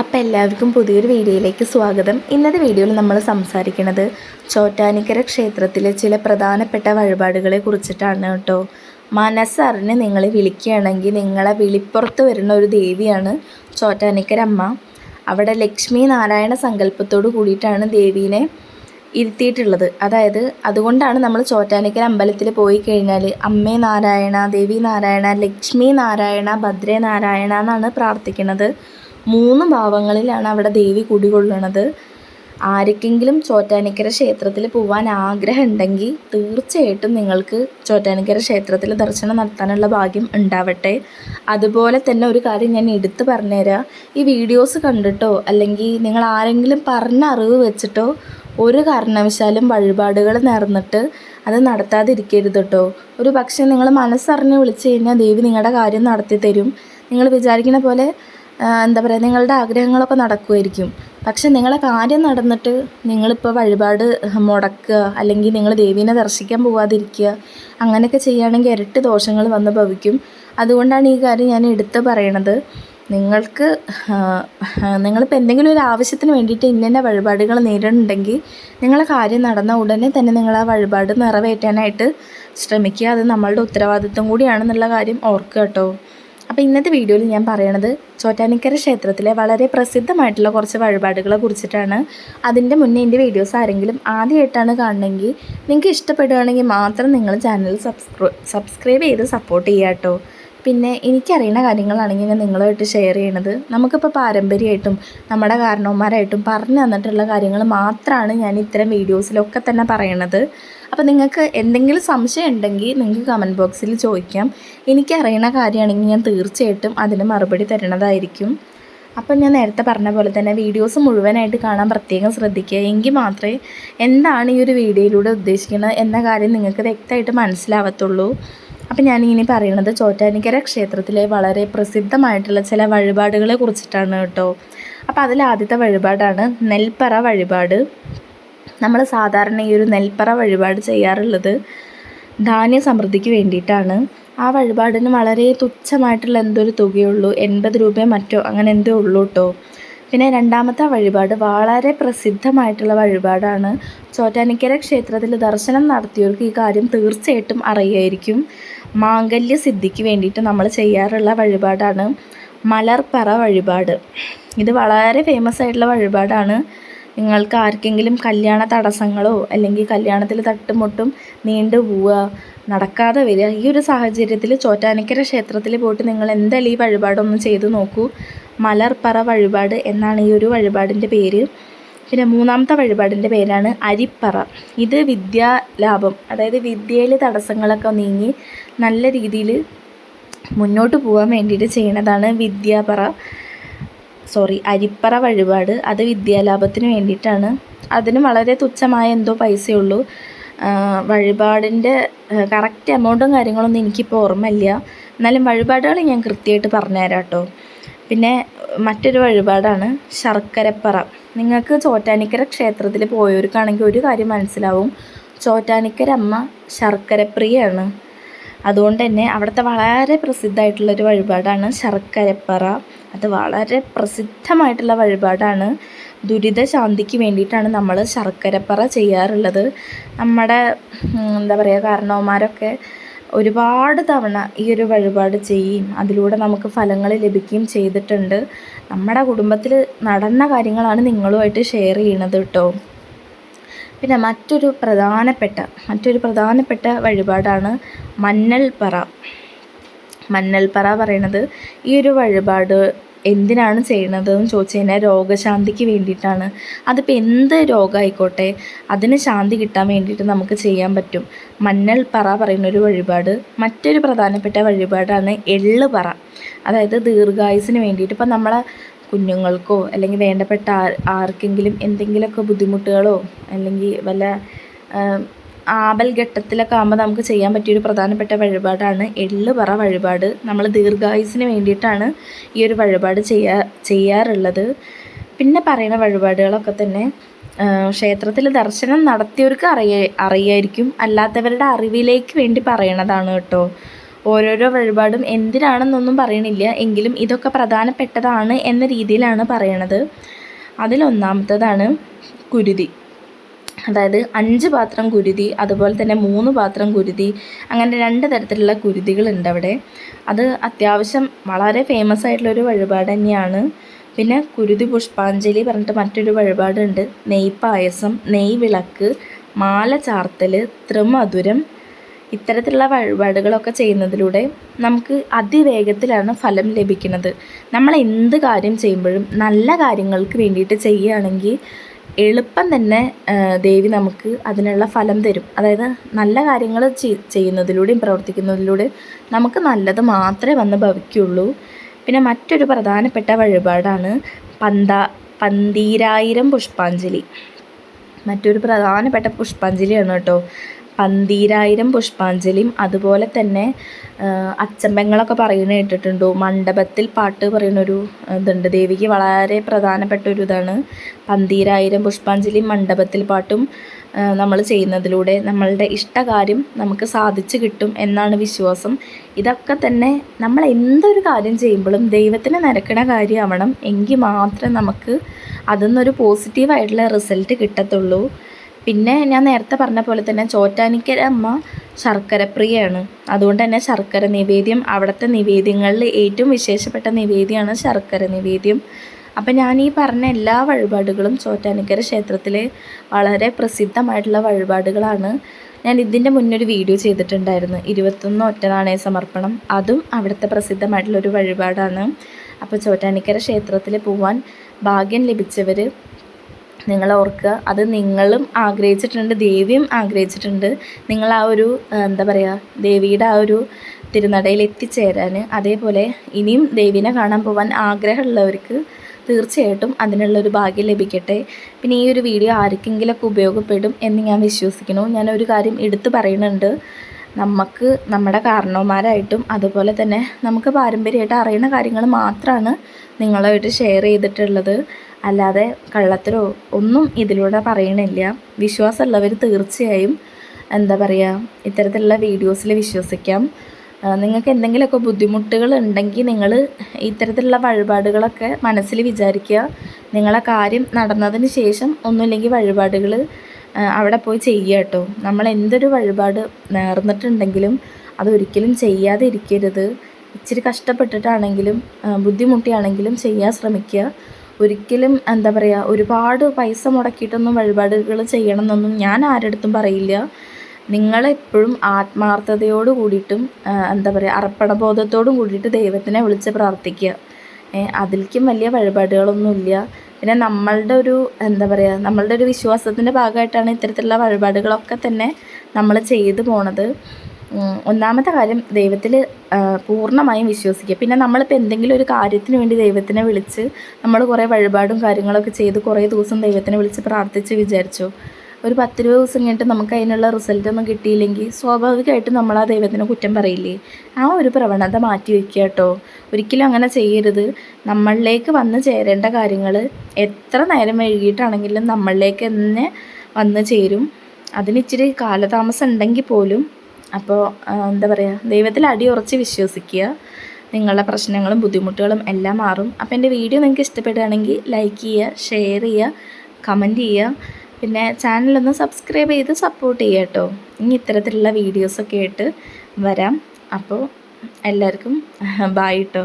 അപ്പോൾ എല്ലാവർക്കും പുതിയൊരു വീഡിയോയിലേക്ക് സ്വാഗതം. ഇന്നത്തെ വീഡിയോയിൽ നമ്മൾ സംസാരിക്കുന്നത് ചോറ്റാനിക്കര ക്ഷേത്രത്തിലെ ചില പ്രധാനപ്പെട്ട വഴിപാടുകളെ കുറിച്ചിട്ടാണ് കേട്ടോ. മനസ്സറിഞ്ഞ് നിങ്ങളെ വിളിക്കുകയാണെങ്കിൽ നിങ്ങളെ വിളിപ്പുറത്ത് വരുന്ന ഒരു ദേവിയാണ് ചോറ്റാനിക്കര അമ്മ. അവിടെ ലക്ഷ്മി നാരായണ സങ്കല്പത്തോട് കൂടിയിട്ടാണ് ദേവീനെ ഇരുത്തിയിട്ടുള്ളത്. അതായത് അതുകൊണ്ടാണ് നമ്മൾ ചോറ്റാനിക്കര അമ്പലത്തിൽ പോയി കഴിഞ്ഞാൽ അമ്മേ നാരായണ ദേവി നാരായണ ലക്ഷ്മി നാരായണ ഭദ്രേ നാരായണ എന്നാണ് പ്രാർത്ഥിക്കുന്നത്. മൂന്ന് ഭാവങ്ങളിലാണ് അവിടെ ദേവി കുടികൊള്ളുന്നത്. ആർക്കെങ്കിലും ചോറ്റാനിക്കര ക്ഷേത്രത്തിൽ പോകാൻ ആഗ്രഹം ഉണ്ടെങ്കിൽ തീർച്ചയായിട്ടും നിങ്ങൾക്ക് ചോറ്റാനിക്കര ക്ഷേത്രത്തിൽ ദർശനം നടത്താനുള്ള ഭാഗ്യം ഉണ്ടാവട്ടെ. അതുപോലെ തന്നെ ഒരു കാര്യം ഞാൻ എടുത്തു പറഞ്ഞുതരാം. ഈ വീഡിയോസ് കണ്ടിട്ടോ അല്ലെങ്കിൽ നിങ്ങൾ ആരെങ്കിലും പറഞ്ഞ അറിവ് വെച്ചിട്ടോ ഒരു കാരണവശാലും വഴിപാടുകൾ നേർന്നിട്ട് അത് നടത്താതിരിക്കരുത് കേട്ടോ ഒരു പക്ഷേ നിങ്ങൾ മനസ്സറിഞ്ഞ് വിളിച്ചു കഴിഞ്ഞാൽ ദേവി നിങ്ങളുടെ കാര്യം നടത്തി തരും നിങ്ങൾ വിചാരിക്കുന്ന പോലെ എന്താ പറയുക നിങ്ങളുടെ ആഗ്രഹങ്ങളൊക്കെ നടക്കുമായിരിക്കും പക്ഷെ നിങ്ങളെ കാര്യം നടന്നിട്ട് നിങ്ങളിപ്പോൾ വഴിപാട് മുടക്കുക അല്ലെങ്കിൽ നിങ്ങൾ ദേവീനെ ദർശിക്കാൻ പോവാതിരിക്കുക അങ്ങനെയൊക്കെ ചെയ്യുകയാണെങ്കിൽ ഇരട്ടി ദോഷങ്ങൾ വന്ന് ഭവിക്കും. അതുകൊണ്ടാണ് ഈ കാര്യം ഞാൻ എടുത്ത് പറയണത്. നിങ്ങൾക്ക് നിങ്ങളിപ്പോൾ എന്തെങ്കിലും ഒരു ആവശ്യത്തിന് വേണ്ടിയിട്ട് ഇന്ന വഴിപാടുകൾ നേരിടുന്നുണ്ടെങ്കിൽ നിങ്ങളെ കാര്യം നടന്ന ഉടനെ തന്നെ നിങ്ങൾ ആ വഴിപാട് നിറവേറ്റാനായിട്ട് ശ്രമിക്കുക. അത് നമ്മളുടെ ഉത്തരവാദിത്വം കൂടിയാണെന്നുള്ള കാര്യം ഓർക്കുക കേട്ടോ. അപ്പോൾ ഇന്നത്തെ വീഡിയോയിൽ ഞാൻ പറയണത് ചോറ്റാനിക്കര ക്ഷേത്രത്തിലെ വളരെ പ്രസിദ്ധമായിട്ടുള്ള കുറച്ച് വഴിപാടുകളെ കുറിച്ചിട്ടാണ്. അതിന്റെ മുന്നേ എന്റെ വീഡിയോസ് ആരെങ്കിലും ആദ്യമായിട്ടാണ് കാണണമെങ്കിൽ നിങ്ങൾക്ക് ഇഷ്ടപ്പെടുകയാണെങ്കിൽ മാത്രം നിങ്ങൾ ചാനൽ സബ്സ്ക്രൈ സബ്സ്ക്രൈബ് ചെയ്ത് സപ്പോർട്ട് ചെയ്യാട്ടോ. കേട്ടോ പിന്നെ എനിക്കറിയുന്ന കാര്യങ്ങളാണെങ്കിൽ ഞാൻ നിങ്ങളുമായിട്ട് ഷെയർ ചെയ്യണത്. നമുക്കിപ്പോൾ പാരമ്പര്യമായിട്ടും നമ്മുടെ കാരണവന്മാരായിട്ടും പറഞ്ഞു തന്നിട്ടുള്ള കാര്യങ്ങൾ മാത്രമാണ് ഞാൻ ഇത്തരം വീഡിയോസിലൊക്കെ തന്നെ പറയണത്. അപ്പോൾ നിങ്ങൾക്ക് എന്തെങ്കിലും സംശയം ഉണ്ടെങ്കിൽ നിങ്ങൾക്ക് കമന്റ് ബോക്സിൽ ചോദിക്കാം. എനിക്കറിയണ കാര്യമാണെങ്കിൽ ഞാൻ തീർച്ചയായിട്ടും അതിന് മറുപടി തരണതായിരിക്കും. അപ്പം ഞാൻ നേരത്തെ പറഞ്ഞ പോലെ തന്നെ വീഡിയോസ് മുഴുവനായിട്ട് കാണാൻ പ്രത്യേകം ശ്രദ്ധിക്കുക. എങ്കിൽ മാത്രമേ എന്താണ് ഈ ഒരു വീഡിയോയിലൂടെ ഉദ്ദേശിക്കുന്നത് എന്ന കാര്യം നിങ്ങൾക്ക് വ്യക്തമായിട്ട് മനസ്സിലാവത്തുള്ളൂ. അപ്പം ഞാനിങ്ങനെ പറയുന്നത് ചോറ്റാനിക്കര ക്ഷേത്രത്തിലെ വളരെ പ്രസിദ്ധമായിട്ടുള്ള ചില വഴിപാടുകളെ കുറിച്ചിട്ടാണ് കേട്ടോ. അപ്പോൾ അതിൽ ആദ്യത്തെ വഴിപാടാണ് നെൽപ്പറ വഴിപാട്. നമ്മൾ സാധാരണ ഈ ഒരു നെൽപ്പറ വഴിപാട് ചെയ്യാറുള്ളത് ധാന്യ സമൃദ്ധിക്ക് വേണ്ടിയിട്ടാണ്. ആ വഴിപാടിന് വളരെ തുച്ഛമായിട്ടുള്ള എന്തൊരു തുകയുള്ളൂ? എൺപത് രൂപയോ മറ്റോ? അങ്ങനെ എന്തോ ഉള്ളൂ കേട്ടോ. പിന്നെ രണ്ടാമത്തെ വഴിപാട് വളരെ പ്രസിദ്ധമായിട്ടുള്ള വഴിപാടാണ്. ചോറ്റാനിക്കര ക്ഷേത്രത്തിൽ ദർശനം നടത്തിയവർക്ക് ഈ കാര്യം തീർച്ചയായിട്ടും അറിയായിരിക്കും. മാംഗല്യ സിദ്ധിക്ക് വേണ്ടിയിട്ട് നമ്മൾ ചെയ്യാറുള്ള വഴിപാടാണ് മലർപ്പറ വഴിപാട്. ഇത് വളരെ ഫേമസ് ആയിട്ടുള്ള വഴിപാടാണ്. നിങ്ങൾക്ക് ആർക്കെങ്കിലും കല്യാണ തടസ്സങ്ങളോ അല്ലെങ്കിൽ കല്യാണത്തിൽ തട്ടുമുട്ടും നീണ്ടു പോവുക നടക്കാതെ വരിക ഈ ഒരു സാഹചര്യത്തിൽ ചോറ്റാനിക്കര ക്ഷേത്രത്തിൽ പോയിട്ട് നിങ്ങൾ എന്തായാലും ഈ വഴിപാടൊന്ന് ചെയ്തു നോക്കൂ. മലർപ്പറ വഴിപാട് എന്നാണ് ഈ ഒരു വഴിപാടിന്റെ പേര്. പിന്നെ മൂന്നാമത്തെ വഴിപാടിന്റെ പേരാണ് അരിപ്പറ. ഇത് വിദ്യാലാഭം അതായത് വിദ്യയിൽ തടസ്സങ്ങളൊക്കെ നീങ്ങി നല്ല രീതിയിൽ മുന്നോട്ട് പോകാൻ വേണ്ടിയിട്ട് ചെയ്യുന്നതാണ് വിദ്യാപറ. സോറി അരിപ്പറ വഴിപാട്. അത് വിദ്യാലാഭത്തിന് വേണ്ടിയിട്ടാണ്. അതിന് വളരെ തുച്ഛമായ എന്തോ പൈസയുള്ളൂ. വഴിപാടിന്റെ കറക്റ്റ് എമൗണ്ടും കാര്യങ്ങളൊന്നും എനിക്കിപ്പോൾ ഓർമ്മയില്ല. എന്നാലും വഴിപാടുകൾ ഞാൻ കൃത്യമായിട്ട് പറഞ്ഞുതരാം കേട്ടോ. പിന്നെ മറ്റൊരു വഴിപാടാണ് ശർക്കരപ്പറ. നിങ്ങൾക്ക് ചോറ്റാനിക്കര ക്ഷേത്രത്തിൽ പോയവർക്കാണെങ്കിൽ ഒരു കാര്യം മനസ്സിലാവും. ചോറ്റാനിക്കര അമ്മ ശർക്കരപ്രിയാണ്. അതുകൊണ്ട് തന്നെ അവിടുത്തെ വളരെ പ്രസിദ്ധമായിട്ടുള്ളൊരു വഴിപാടാണ് ശർക്കരപ്പറ. അത് വളരെ പ്രസിദ്ധമായിട്ടുള്ള വഴിപാടാണ്. ദുരിത ശാന്തിക്ക് വേണ്ടിയിട്ടാണ് നമ്മൾ ശർക്കരപ്പറ ചെയ്യാറുള്ളത്. നമ്മുടെ എന്താ പറയുക കാരണവന്മാരൊക്കെ ഒരുപാട് തവണ ഈ ഒരു വഴിപാട് ചെയ്യുകയും അതിലൂടെ നമുക്ക് ഫലങ്ങൾ ലഭിക്കുകയും ചെയ്തിട്ടുണ്ട്. നമ്മുടെ കുടുംബത്തിൽ നടന്ന കാര്യങ്ങളാണ് നിങ്ങളുമായിട്ട് ഷെയർ ചെയ്യണത് കേട്ടോ. പിന്നെ മറ്റൊരു പ്രധാനപ്പെട്ട മറ്റൊരു പ്രധാനപ്പെട്ട വഴിപാടാണ് മഞ്ഞൾപ്പറ. മഞ്ഞൾപ്പറ പറയണത് ഈ ഒരു വഴിപാട് എന്തിനാണ് ചെയ്യണത് എന്ന് ചോദിച്ചു കഴിഞ്ഞാൽ രോഗശാന്തിക്ക് വേണ്ടിയിട്ടാണ്. അതിപ്പോൾ എന്ത് രോഗമായിക്കോട്ടെ അതിന് ശാന്തി കിട്ടാൻ വേണ്ടിയിട്ട് നമുക്ക് ചെയ്യാൻ പറ്റും. മഞ്ഞൾ പറ പറയുന്നൊരു വഴിപാട് മറ്റൊരു പ്രധാനപ്പെട്ട വഴിപാടാണ് എള്ള് പറ. അതായത് ദീർഘായുസിന് വേണ്ടിയിട്ട് ഇപ്പം നമ്മളെ കുഞ്ഞുങ്ങൾക്കോ അല്ലെങ്കിൽ വേണ്ടപ്പെട്ട ആർ ആർക്കെങ്കിലും എന്തെങ്കിലുമൊക്കെ ബുദ്ധിമുട്ടുകളോ അല്ലെങ്കിൽ വല്ല ആപൽ ഘട്ടത്തിലൊക്കെ ആകുമ്പോൾ നമുക്ക് ചെയ്യാൻ പറ്റിയൊരു പ്രധാനപ്പെട്ട വഴിപാടാണ് എള്ള് പറ വഴിപാട്. നമ്മൾ ദീർഘായുസിന് വേണ്ടിയിട്ടാണ് ഈ ഒരു വഴിപാട് ചെയ്യാ ചെയ്യാറുള്ളത്. പിന്നെ പറയുന്ന വഴിപാടുകളൊക്കെ തന്നെ ക്ഷേത്രത്തിൽ ദർശനം നടത്തിയവർക്ക് അറിയ അറിയായിരിക്കും. അല്ലാത്തവരുടെ അറിവിലേക്ക് വേണ്ടി പറയണതാണ് കേട്ടോ. ഓരോരോ വഴിപാടും എന്തിനാണെന്നൊന്നും പറയണില്ല. എങ്കിലും ഇതൊക്കെ പ്രധാനപ്പെട്ടതാണ് എന്ന രീതിയിലാണ് പറയണത്. അതിലൊന്നാമത്തതാണ് കുരുതി. അതായത് അഞ്ച് പാത്രം കുരുതി അതുപോലെ തന്നെ മൂന്ന് പാത്രം കുരുതി അങ്ങനെ രണ്ട് തരത്തിലുള്ള കുരുതികളുണ്ട് അവിടെ. അത് അത്യാവശ്യം വളരെ ഫേമസ് ആയിട്ടുള്ളൊരു വഴിപാട് തന്നെയാണ്. പിന്നെ കുരുതി പുഷ്പാഞ്ജലി പറഞ്ഞിട്ട് മറ്റൊരു വഴിപാടുണ്ട്. നെയ് പായസം നെയ് വിളക്ക് മാല ചാർത്തൽ ത്രിമധുരം ഇത്തരത്തിലുള്ള വഴിപാടുകളൊക്കെ ചെയ്യുന്നതിലൂടെ നമുക്ക് അതിവേഗത്തിലാണ് ഫലം ലഭിക്കുന്നത്. നമ്മൾ എന്ത് കാര്യം ചെയ്യുമ്പോഴും നല്ല കാര്യങ്ങൾക്ക് വേണ്ടിയിട്ട് ചെയ്യുകയാണെങ്കിൽ എളുപ്പം തന്നെ ദേവി നമുക്ക് അതിനുള്ള ഫലം തരും. അതായത് നല്ല കാര്യങ്ങൾ ചെയ്യുന്നതിലൂടെയും പ്രവർത്തിക്കുന്നതിലൂടെ നമുക്ക് നല്ലത് മാത്രമേ വന്ന് ഭവിക്കുള്ളൂ. പിന്നെ മറ്റൊരു പ്രധാനപ്പെട്ട വഴിപാടാണ് പന്ത പന്തീരായിരം പുഷ്പാഞ്ജലി. മറ്റൊരു പ്രധാനപ്പെട്ട പുഷ്പാഞ്ജലിയാണ് കേട്ടോ. പന്തീരായിരം പുഷ്പാഞ്ജലിയും അതുപോലെ തന്നെ അച്ചമ്പങ്ങളൊക്കെ പറയുന്ന കേട്ടിട്ടുണ്ടോ. മണ്ഡപത്തിൽ പാട്ട് പറയുന്നൊരു ഇതുണ്ട്. ദേവിക്ക് വളരെ പ്രധാനപ്പെട്ട ഒരു ഇതാണ് പന്തീരായിരം പുഷ്പാഞ്ജലിയും മണ്ഡപത്തിൽ പാട്ടും നമ്മൾ ചെയ്യുന്നതിലൂടെ നമ്മളുടെ ഇഷ്ടകാര്യം നമുക്ക് സാധിച്ചു കിട്ടും എന്നാണ് വിശ്വാസം. ഇതൊക്കെ തന്നെ നമ്മൾ എന്തൊരു കാര്യം ചെയ്യുമ്പോഴും ദൈവത്തിന് നിരക്കണ കാര്യമാവണം. എങ്കിൽ മാത്രമേ നമുക്ക് അതിൽ നിന്നൊരു പോസിറ്റീവായിട്ടുള്ള റിസൾട്ട് കിട്ടത്തുള്ളൂ. പിന്നെ ഞാൻ നേരത്തെ പറഞ്ഞ പോലെ തന്നെ ചോറ്റാനിക്കര അമ്മ ശർക്കര പ്രിയയാണ് അതുകൊണ്ട് തന്നെ ശർക്കര നിവേദ്യം അവിടുത്തെ നിവേദ്യങ്ങളിൽ ഏറ്റവും വിശേഷപ്പെട്ട നിവേദ്യമാണ് ശർക്കര നിവേദ്യം. അപ്പം ഞാൻ ഈ പറഞ്ഞ എല്ലാ വഴിപാടുകളും ചോറ്റാനിക്കര ക്ഷേത്രത്തിലെ വളരെ പ്രസിദ്ധമായിട്ടുള്ള വഴിപാടുകളാണ് ഞാൻ ഇതിന്റെ മുന്നൊരു വീഡിയോ ചെയ്തിട്ടുണ്ടായിരുന്നു. ഇരുപത്തൊന്ന് ഒറ്റ നാണയ സമർപ്പണം. അതും അവിടുത്തെ പ്രസിദ്ധമായിട്ടുള്ളൊരു വഴിപാടാണ്. അപ്പോൾ ചോറ്റാനിക്കര ക്ഷേത്രത്തിൽ പോവാൻ ഭാഗ്യം ലഭിച്ചവർ നിങ്ങൾ ഓർക്കുക. അത് നിങ്ങളും ആഗ്രഹിച്ചിട്ടുണ്ട് ദേവിയും ആഗ്രഹിച്ചിട്ടുണ്ട്. നിങ്ങൾ ആ ഒരു എന്താ പറയുക ദേവിയുടെ ആ ഒരു തിരുനടയിൽ എത്തിച്ചേരാൻ അതേപോലെ ഇനിയും ദേവീനെ കാണാൻ പോകാൻ ആഗ്രഹമുള്ളവർക്ക് തീർച്ചയായിട്ടും അതിനുള്ളൊരു ഭാഗ്യം ലഭിക്കട്ടെ. പിന്നെ ഈ ഒരു വീഡിയോ ആർക്കെങ്കിലൊക്കെ ഉപയോഗപ്പെടും എന്ന് ഞാൻ വിശ്വസിക്കുന്നു. ഞാൻ ഒരു കാര്യം എടുത്തു പറയുന്നുണ്ട്. നമുക്ക് നമ്മുടെ കാരണവന്മാരായിട്ടും അതുപോലെ തന്നെ നമുക്ക് പാരമ്പര്യമായിട്ട് അറിയുന്ന കാര്യങ്ങൾ മാത്രമാണ് നിങ്ങളുമായിട്ട് ഷെയർ ചെയ്തിട്ടുള്ളത്. അല്ലാതെ കള്ളത്തരോ ഒന്നും ഇതിലൂടെ പറയണില്ല. വിശ്വാസമുള്ളവർ തീർച്ചയായും എന്താ പറയുക ഇത്തരത്തിലുള്ള വീഡിയോസിൽ വിശ്വസിക്കാം. നിങ്ങൾക്ക് എന്തെങ്കിലുമൊക്കെ ബുദ്ധിമുട്ടുകൾ ഉണ്ടെങ്കിൽ നിങ്ങൾ ഇത്തരത്തിലുള്ള വഴിപാടുകളൊക്കെ മനസ്സിൽ വിചാരിക്കുക. നിങ്ങളെ കാര്യം നടന്നതിന് ശേഷം ഒന്നുമില്ലെങ്കിൽ വഴിപാടുകൾ അവിടെ പോയി ചെയ്യുക കേട്ടോ. നമ്മൾ എന്തൊരു വഴിപാട് നേർന്നിട്ടുണ്ടെങ്കിലും അതൊരിക്കലും ചെയ്യാതെ ഇരിക്കരുത് ഇച്ചിരി കഷ്ടപ്പെട്ടിട്ടാണെങ്കിലും ബുദ്ധിമുട്ടിയാണെങ്കിലും ചെയ്യാൻ ശ്രമിക്കുക. ഒരിക്കലും എന്താ പറയുക ഒരുപാട് പൈസ മുടക്കിയിട്ടൊന്നും വഴിപാടുകൾ ചെയ്യണമെന്നൊന്നും ഞാൻ ആരുടെ പറയില്ല. നിങ്ങളെപ്പോഴും ആത്മാർത്ഥതയോട് കൂടിയിട്ടും എന്താ പറയുക അർപ്പണബോധത്തോടും കൂടിയിട്ട് ദൈവത്തിനെ വിളിച്ച് പ്രാർത്ഥിക്കുക. അതിലേക്കും വലിയ വഴിപാടുകളൊന്നുമില്ല. പിന്നെ നമ്മളുടെ ഒരു എന്താ പറയുക നമ്മളുടെ ഒരു വിശ്വാസത്തിന്റെ ഭാഗമായിട്ടാണ് ഇത്തരത്തിലുള്ള വഴിപാടുകളൊക്കെ തന്നെ നമ്മൾ ചെയ്തു പോണത്. ഒന്നാമത്തെ കാര്യം ദൈവത്തിൽ പൂർണമായും വിശ്വസിക്കുക. പിന്നെ നമ്മളിപ്പോൾ എന്തെങ്കിലും ഒരു കാര്യത്തിന് വേണ്ടി ദൈവത്തിനെ വിളിച്ച് നമ്മൾ കുറേ വഴിപാടും കാര്യങ്ങളൊക്കെ ചെയ്ത് കുറേ ദിവസം ദൈവത്തിനെ വിളിച്ച് പ്രാർത്ഥിച്ച് വിചാരിച്ചു. ഒരു പത്ത് ഇരുപത് ദിവസം കഴിഞ്ഞിട്ട് നമുക്ക് അതിനുള്ള റിസൾട്ട് ഒന്നും കിട്ടിയില്ലെങ്കിൽ സ്വാഭാവികമായിട്ടും നമ്മൾ ആ ദൈവത്തിനെ കുറ്റം പറയില്ലേ? ആ ഒരു പ്രവണത മാറ്റി വയ്ക്കുക കേട്ടോ. ഒരിക്കലും അങ്ങനെ ചെയ്യരുത്. നമ്മളിലേക്ക് വന്ന് ചേരേണ്ട കാര്യങ്ങൾ എത്ര നേരം വൈകിട്ടാണെങ്കിലും നമ്മളിലേക്ക് തന്നെ വന്ന് ചേരും. അതിന് ഇച്ചിരി കാലതാമസം ഉണ്ടെങ്കിൽ പോലും അപ്പോൾ എന്താ പറയുക ദൈവത്തിൽ അടിയുറച്ച് വിശ്വസിക്കുക. നിങ്ങളുടെ പ്രശ്നങ്ങളും ബുദ്ധിമുട്ടുകളും എല്ലാം മാറും. അപ്പോൾ എന്റെ വീഡിയോ നിങ്ങൾക്ക് ഇഷ്ടപ്പെടുകയാണെങ്കിൽ ലൈക്ക് ചെയ്യുക ഷെയർ ചെയ്യുക കമന്റ് ചെയ്യുക. പിന്നെ ചാനലൊന്ന് സബ്സ്ക്രൈബ് ചെയ്ത് സപ്പോർട്ട് ചെയ്യുക കേട്ടോ. ഇനി ഇത്തരത്തിലുള്ള വീഡിയോസൊക്കെ ആയിട്ട് വരാം. അപ്പോൾ എല്ലാവർക്കും ബായ് കേട്ടോ